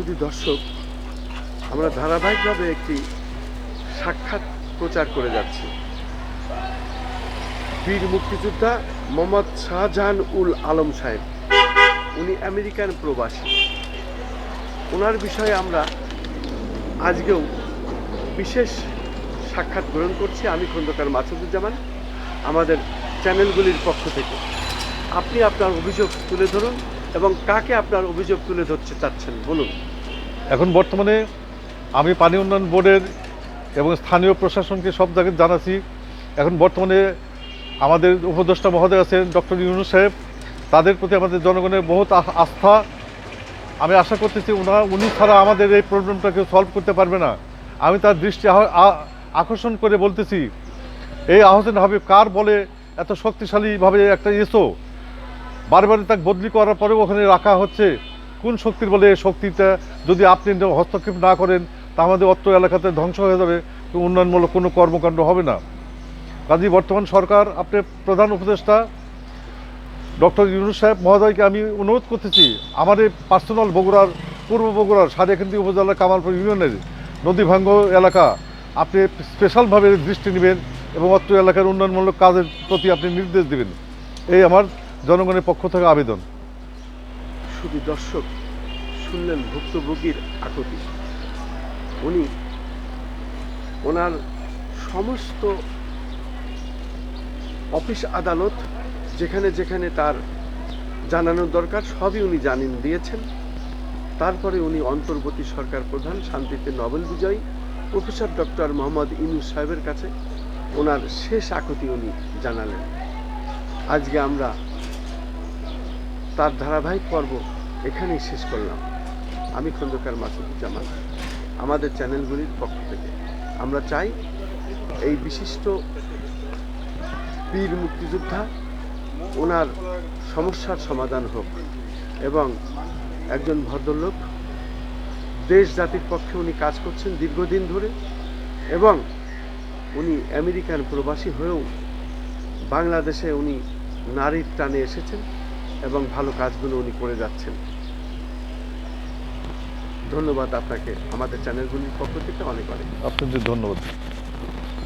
শুধু দর্শক, আমরা ধারাবাহিকভাবে একটি সাক্ষাৎ প্রচার করে যাচ্ছি। বীর মুক্তিযোদ্ধা মোহাম্মদ শাহজাহান উল আলম সাহেব, উনি আমেরিকান প্রবাসী। ওনার বিষয়ে আমরা আজকেও বিশেষ সাক্ষাৎ গ্রহণ করছি। আমি খন্দকার মাসুদুজ্জামান, আমাদের চ্যানেলগুলির পক্ষ থেকে। আপনি আপনার অভিযোগ তুলে ধরুন। এবং কাকে আপনার অভিযোগ তুলে ধরতে চাচ্ছেন? বলুন। এখন বর্তমানে আমি পানি উন্নয়ন বোর্ডের এবং স্থানীয় প্রশাসনকে সব জায়গায় জানাচ্ছি। এখন বর্তমানে আমাদের উপদেষ্টা মহোদয় আছেন ডক্টর ইউনু সাহেব। তাদের প্রতি আমাদের জনগণের বহুত আস্থা। আমি আশা করতেছি ওনারা উনি ছাড়া আমাদের এই প্রবলেমটাকে সলভ করতে পারবে না। আমি তার দৃষ্টি আকর্ষণ করে বলতেছি, এই আহসান হাবিব কার বলে এত শক্তিশালীভাবে একটা এসো। বারবার তাকে বদলি করার পরেও ওখানে রাখা হচ্ছে। কোন শক্তির বলে শক্তিটা? যদি আপনি হস্তক্ষেপ না করেন, তা আমাদের অত্র এলাকাতে ধ্বংস হয়ে যাবে। উন্নয়নমূলক কোনো কর্মকাণ্ড হবে না। কাজী, বর্তমান সরকার আপনি প্রধান উপদেষ্টা। ডক্টর ইউনুস সাহেব মহোদয়কে আমি অনুরোধ করতেছি, আমার এই পার্সোনাল বগুড়ার, পূর্ব বগুড়ার সারিয়াখান্দি উপজেলার কামালপুর ইউনিয়নের নদী ভাঙ্গ এলাকা, আপনি স্পেশালভাবে দৃষ্টি নেবেন এবং অত্র এলাকার উন্নয়নমূলক কাজের প্রতি আপনি নির্দেশ দেবেন। এই আমার জনগণের পক্ষ থেকে আবেদন। শুধু দর্শক শুনলেন ভুক্তভোগীর আকুতি। উনি ওনার সমস্ত অফিস আদালত, যেখানে যেখানে তার জানানোর দরকার, সবই উনি জানিয়ে দিয়েছেন। তারপরে উনি অন্তর্বর্তী সরকার প্রধান শান্তিতে নোবেল বিজয়ী প্রফেসর ডক্টর মোহাম্মদ ইনুস সাহেবের কাছে ওনার শেষ আকুতি উনি জানালেন। আজকে আমরা তার ধারাবাহিক পর্ব এখানেই শেষ করলাম। আমি খন্দকার মাসুদুজ্জামান, আমাদের চ্যানেলগুলির পক্ষ থেকে। আমরা চাই এই বিশিষ্ট বীর মুক্তিযোদ্ধা ওনার সমস্যার সমাধান হোক এবং একজন ভদ্রলোক দেশ জাতির পক্ষে উনি কাজ করছেন দীর্ঘদিন ধরে এবং উনি আমেরিকান প্রবাসী হয়েও বাংলাদেশে উনি নারীর টানে এসেছেন। এবং ভালো কাজগুলো উনি করে যাচ্ছেন। ধন্যবাদ আপনাকে। আমাদের চ্যানেলগুলির পক্ষ থেকে অনেক অনেক। আপনাদের ধন্যবাদ।